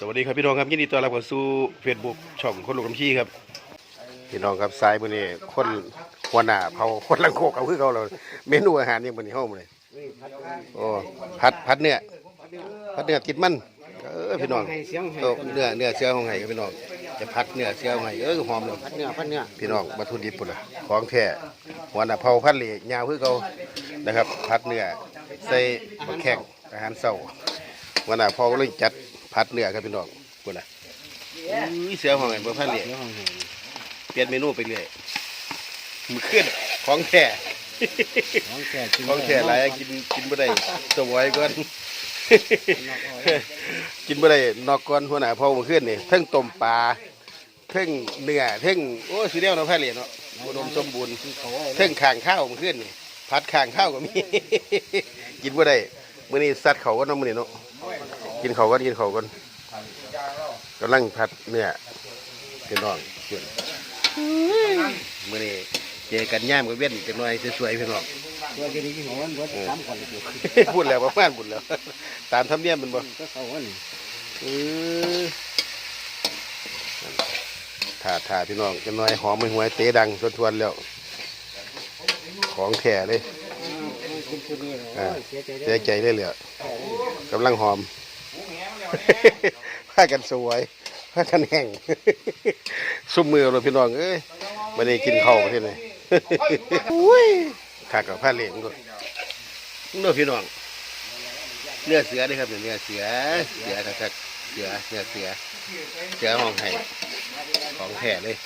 สวัสดีครับพี่น้องครับยินดีต้อนรับเข้าสู่เฟซบุ๊กช่องคนลูกคำชี้ครับ พี่น้องครับซ้ายมือนี้คนหัวหน้าเผาคนลังโคกเอาคือเขาเราเมนูอาหารนี่มือนี้ห้องเลยโอ้พัดพัดเนื้อพัดเนื้อติดมันเออพี่น้องเออเนื้อเนื้อเสือของไห้ครับพี่น้องจะพัดเนื้อเสือของไห้เออหอมเลยพัดเนื้อพัดเนื้อพี่น้องวัตถุดิบปุ่นละของแท้หัวหน้าเผาพัดเหล่ยาวคือเขานะครับ พัดเนื้อใส่มะแข้งอาหารเศร้าหั วหน้าเผาก็เลยจัดพัดเนื้อครับพี่น้องปุ่นละอุ้ยเสือของไห้บ่พัดเหล่เนื้อของแห้งเปลี่ยนเมนูไปเรื่อยมือขึ้นของแท้ของแก่กินของแท้หลายกินกินบ่ได้สวยก่อนกินบ่ได้นอกก่อนหัวหน้าเผามื้อคืนนี่เทั้งต้มปลาเทั้งเนื้อเทั้งโอ้สิเดียวเนาะพัดเหล่เนาะอุดมสมบูรณ์เขาเอาเทิงข้างข้าวมันขึ้นนี่พัดข้างข้าวก็มีกินบ่ได้มื้อนี้สัตว์เขาก็น้องมื้อนี้เนาะ กินเขาวก็กินเขาวก่อนกำลังพัดเนื้อพี่น้องเพิ่นมื้อนี้เจอกันย่ามกับเว้นจักหน่อยสวยๆพี่น้องตัวกินที่หัวมันเบิดสามคนเลยพูดแล้วประมาณพูดแล้ว ตามธรรมเนียมแมันบ่ก็เขาอันนี้เออถ่าถ่าพี่น้องจักหน่อยหอมไม่หวยเตะดังทวนๆแล้ว ของแท้เลยกินชุดนี้เลยอ่าเสียใจเสียใจเลยเหลือกำลังหอม ผ้ากันสวยผ้ากันแห้งซุ่มมือเลยพี่น้องเอ้ยวันนี้กินข้าวประเทศไหนอุ้ยขาดกับผ้าเหลี่ยมก็เนื้อพี่น้องเนื้อเสือเด้ครับเนี่ยเนื้อเสือเสือครับเสือเนื้อเสือเสือห้องไห้ของแท้เลย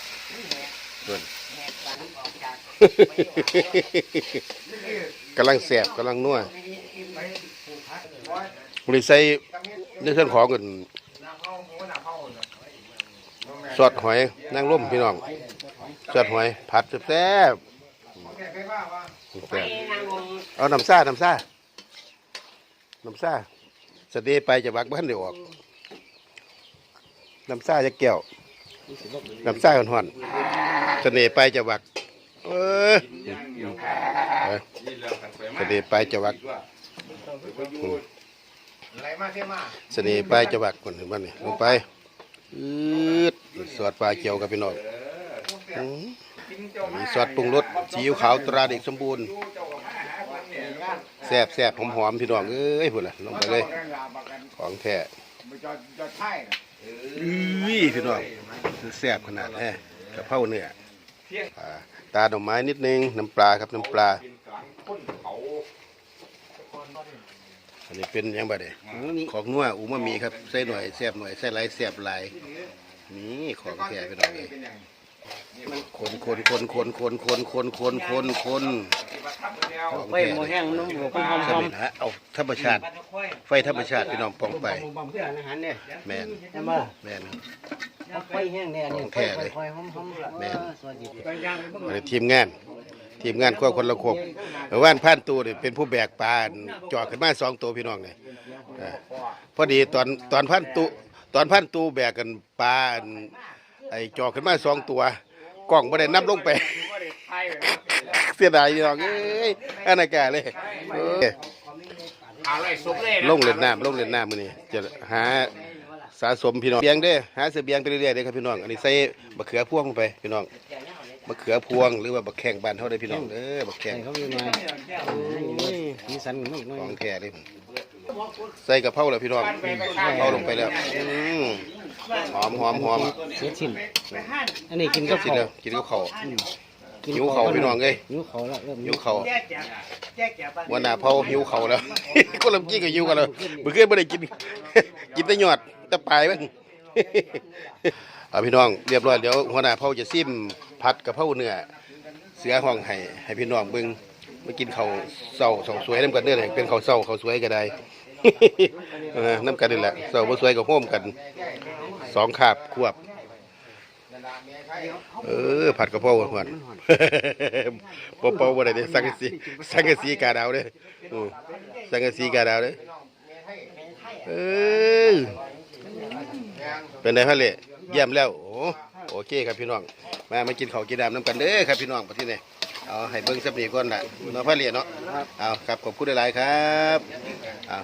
ส่วนกำลังแสบกำลังนัวบริใส่ ในเรื่องของกันสอดหอยนางร่มพี่น้องสอดหอยผัดแซ่บแซ่บเอาน้ำซ่าน้ำซ่าน้ำซ่าสเตย์ไปจะวักบ้านเดี๋ยวออกน้ำซ่าจะแก้วน้ำซ่าห่อนๆเสน่ห์ไปจะวักเออเออเสน่ห์ไปจะวัก เสน่ห์ไปจะวักคนถึงบ้านนี่ลงไปอืดสอดปลาเกี่ยวกับพี่น้องอืมมีซอสปรุงรสซีอิ๊วขาวตราเด็กสมบูรณ์แซ่บแซ่บหอมหอมๆพี่น้องเอ้ยพุ่นล่ะลงไปเลย ของแท้อุ้ยพี่น้องแซ่บขนาดแท้กะเพราเนื้ออ่าตาดอกไม้นิดนึงน้ำปลาครับน้ำปลา อันนี้เป็นหยังไงเด้ของนัวอูมามีครับใส่หน่อยแซ่บหน่อยใส่หลายแซ่บหลายนี่ของแท้ไปหน่อยคนคนคนคนคนคนคนคนคนคนของไฟแท้หมูแห้งน้ำหมูมันหอมหสอมมิฮะเอาธรรมชาติ ไฟธรรมชาติพี่น้องปองไปบำเพื่ออาหารเนี่ยแม่นใช่ไหมแม่นครับไฟแห้งเนี่ยนี่ของแท้เลยไฟหอมหอมแม่นสวัสดีอันนี้ทีมงาน ทีมงานขั้วคนละโคกเมื่อว่านผ่านตูนี่เป็นผู้แบกปลาจอดขึ้นมาสองตัวพี่น้องเนี่ยอ่าพอดีตอนตอนพันตูตอนพันตูแบกกันปลาอันไอ้จอดขึ้นมาสองตัวกล้องบ่ได้นับลงไปเสียดายพี่น้องเอ้ยอันนั้นแก่เลยเอ้ยอะไรสุกเลยลงเล่นน้ำลงเล่นน้ำมื้อนี้จะหาสะสมพี่น้องเบียงเด้อหาเสบียงไปเรื่อยๆเด้อครับพี่น้องอันนี้ใส่มะเขือพวงลงไปพี่น้อง มะเขือพวงหรือว่าบักแข้งบ้านเฮาได้อพี่น้องเด้อบักแข้งใส่เขาอยู่หน่อยมีสันกันอีกหน่อยของแท้เลยใส่กะเพราแล้วพี่น้องกะเพราลงไปแล้วอืมหอมหอมหอมเสียชิ้นอันนี้กินก็กินเขาแล้วกินกับข้าวหิวข้าวพี่น้องเอ้ยหิวเขาแล้วเริ่มหิวข้าววันหน้าเผาหิวข้าวแล้วก็เริ่มกินก็หิวกันแล้วเมื่อคืนไม่ได้กิน กินแต่ยอดแต่ปลายมัน เอาพี่น้องเรียบร้อยเดี๋ยวหัวหน้าเผาจะซิมผัดกะเพราเนื้อเสือห้องให้ให้พี่น้องเบิ่งมากินข้าวเศร้าเศร้าสวยน้ำกันเด้อเลยเป็นข้าวเศร้าข้าวสวยก็ได้ น้ำกันนี่แหละเศร้าบ่สวยก็โฮมกันสองคาบควบ เออผัดกะเพราหวานๆปอเปาบ่ได้เด้สังกะสีสังกะสีกาดาวเด้อสังกะสีกาดาวเด้อเออ เป็นไงฮะเล่เยี่ยมแล้วโอ้โอเคครับพี่น้องมามากินข้าวกินน้ำน้ำกันเด้อครับพี่น้องประเทศนี้เอาให้เบิ่งสับนี้ก่อนล่ะเนาะพ่อเลี้ยเนาะเอาครับขอบคุณหลายๆครับเอา